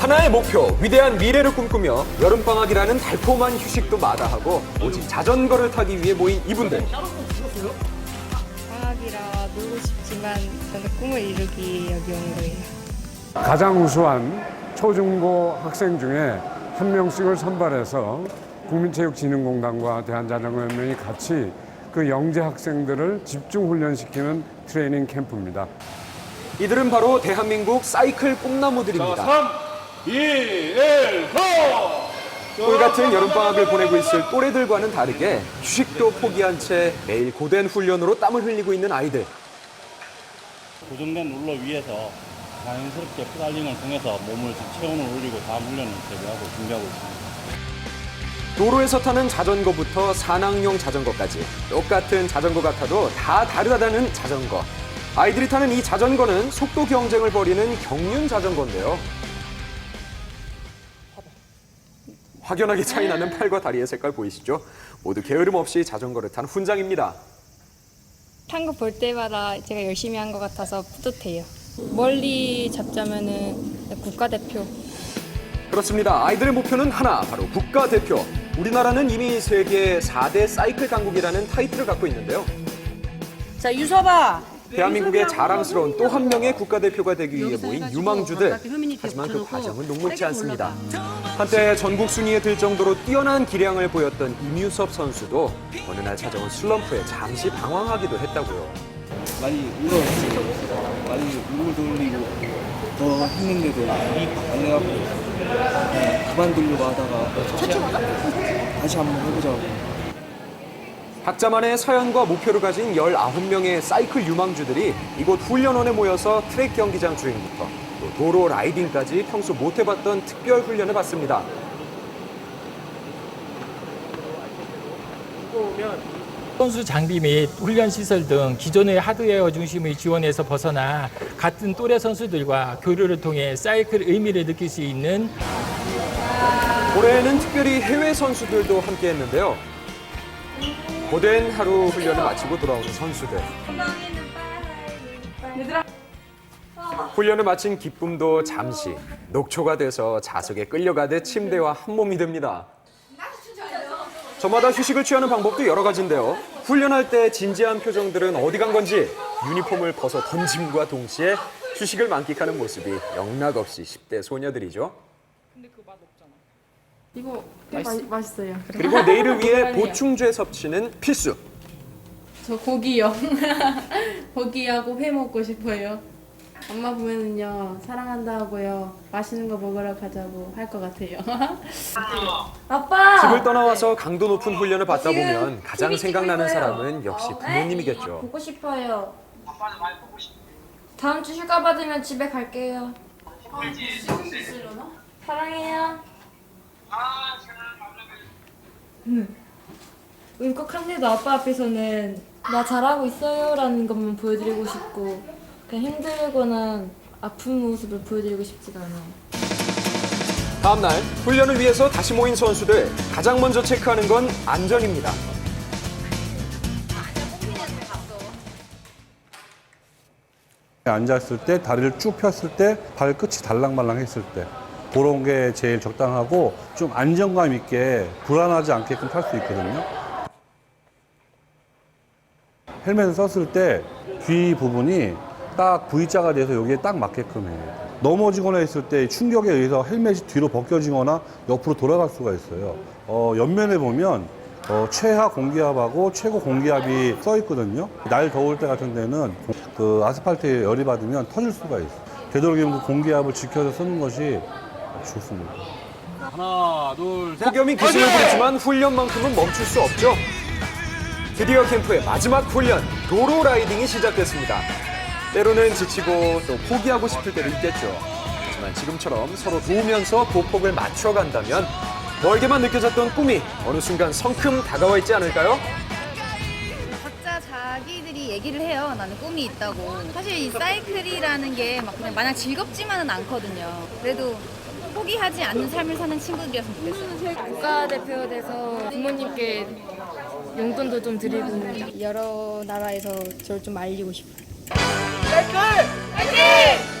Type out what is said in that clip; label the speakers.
Speaker 1: 하나의 목표, 위대한 미래를 꿈꾸며 여름방학이라는 달콤한 휴식도 마다하고 오직 자전거를 타기 위해 모인 이분들.
Speaker 2: 방학이라 놀고 싶지만 저는 꿈을 이루기 여기 온 거예요.
Speaker 3: 가장 우수한 초중고 학생 중에 한 명씩을 선발해서 국민체육진흥공단과 대한자전거연맹이 같이 그 영재 학생들을 집중 훈련시키는 트레이닝 캠프입니다.
Speaker 1: 이들은 바로 대한민국 사이클 꿈나무들입니다.
Speaker 4: 3, 2, 1, 고!
Speaker 1: 꿀 같은 여름방학을 보내고 있을 또래들과는 다르게 휴식도 포기한 채 매일 고된 훈련으로 땀을 흘리고 있는 아이들.
Speaker 4: 고정된 롤러 위에서 자연스럽게 페달링을 통해서 몸을 체온을 올리고 다음 훈련을 대비하고 준비하고 있습니다.
Speaker 1: 도로에서 타는 자전거부터 산악용 자전거까지 똑같은 자전거 같아도 다 다르다는 자전거. 아이들이 타는 이 자전거는 속도 경쟁을 벌이는 경륜 자전거인데요. 확연하게 차이 나는 팔과 다리의 색깔 보이시죠? 모두 게으름 없이 자전거를 탄 훈장입니다.
Speaker 2: 탄 거 볼 때마다 제가 열심히 한 것 같아서 뿌듯해요. 멀리 잡자면은 국가대표.
Speaker 1: 그렇습니다. 아이들의 목표는 하나, 바로 국가대표. 우리나라는 이미 세계 4대 사이클 강국이라는 타이틀을 갖고 있는데요.
Speaker 5: 자, 유서봐.
Speaker 1: 대한민국의 자랑스러운 또 한 명의 국가대표가 되기 위해 모인 유망주들. 하지만 그 과정은 녹록지 않습니다. 한때 전국 순위에 들 정도로 뛰어난 기량을 보였던 임유섭 선수도 어느 날 찾아온 슬럼프에 잠시 방황하기도 했다고요.
Speaker 6: 많이 울었어요. 많이 울고 돌리고 더 했는데도 안 해갖고 그냥 그만두려고 하다가 다시 한번 해보자고.
Speaker 1: 각자만의 사연과 목표를 가진 19명의 사이클 유망주들이 이곳 훈련원에 모여서 트랙 경기장 주행부터 또 도로 라이딩까지 평소 못 해봤던 특별 훈련을 받습니다.
Speaker 7: 선수 장비 및 훈련 시설 등 기존의 하드웨어 중심의 지원에서 벗어나 같은 또래 선수들과 교류를 통해 사이클 의미를 느낄 수 있는
Speaker 1: 올해에는 특별히 해외 선수들도 함께 했는데요. 고된 하루 훈련을 마치고 돌아오는 선수들. 훈련을 마친 기쁨도 잠시 녹초가 돼서 자석에 끌려가듯 침대와 한 몸이 됩니다. 저마다 휴식을 취하는 방법도 여러 가지인데요. 훈련할 때 진지한 표정들은 어디 간 건지 유니폼을 벗어 던짐과 동시에 휴식을 만끽하는 모습이 영락없이 10대 소녀들이죠.
Speaker 8: 이거 맛있, 맛있어요.
Speaker 1: 그리고 내일을 위해 보충제 섭취는 필수.
Speaker 8: 저 고기요. 고기하고 회 먹고 싶어요. 엄마 보면은요 사랑한다고요 맛있는 거 먹으러 가자고 할 것 같아요. 아빠.
Speaker 1: 집을 떠나와서 강도 높은 훈련을 받다 보면 가장 생각나는 사람은 역시 부모님이겠죠.
Speaker 9: 보고 싶어요. 다음 주 휴가 받으면 집에 갈게요. 사랑해요. 울컥한데도 아빠 앞에서는 나 잘하고 있어요라는 것만 보여드리고 싶고 그냥 힘들거나 아픈 모습을 보여드리고 싶지가 않아요.
Speaker 1: 다음 날 훈련을 위해서 다시 모인 선수들 가장 먼저 체크하는 건 안전입니다.
Speaker 10: 앉았을 때 다리를 쭉 폈을 때 발끝이 달랑말랑 했을 때 그런 게 제일 적당하고 좀 안정감 있게 불안하지 않게끔 탈 수 있거든요. 헬멧을 썼을 때 귀 부분이 딱 V자가 돼서 여기에 딱 맞게끔 해요. 넘어지거나 했을 때 충격에 의해서 헬멧이 뒤로 벗겨지거나 옆으로 돌아갈 수가 있어요. 어, 옆면에 보면 어, 최하 공기압하고 최고 공기압이 써 있거든요. 날 더울 때 같은 데는 그 아스팔트에 열이 받으면 터질 수가 있어요. 되도록이면 그 공기압을 지켜서 쓰는 것이 좋습니다.
Speaker 4: 하나, 둘, 셋.
Speaker 1: 폭염이 기승을 부리지만 훈련만큼은 멈출 수 없죠. 드디어 캠프의 마지막 훈련 도로 라이딩이 시작됐습니다. 때로는 지치고 또 포기하고 싶을 때도 있겠죠. 하지만 지금처럼 서로 도우면서 보폭을 맞춰간다면 멀게만 느껴졌던 꿈이 어느 순간 성큼 다가와 있지 않을까요?
Speaker 11: 각자 자기들이 얘기를 해요. 나는 꿈이 있다고. 사실 이 사이클이라는 게 막 그냥 마냥 즐겁지만은 않거든요. 그래도 포기하지 않는 삶을 사는 친구들이었으면 좋겠어요.
Speaker 2: 국가대표 돼서 부모님께 용돈도 좀 드리고 여러 나라에서 저를 좀 알리고 싶어요.
Speaker 11: 화이팅!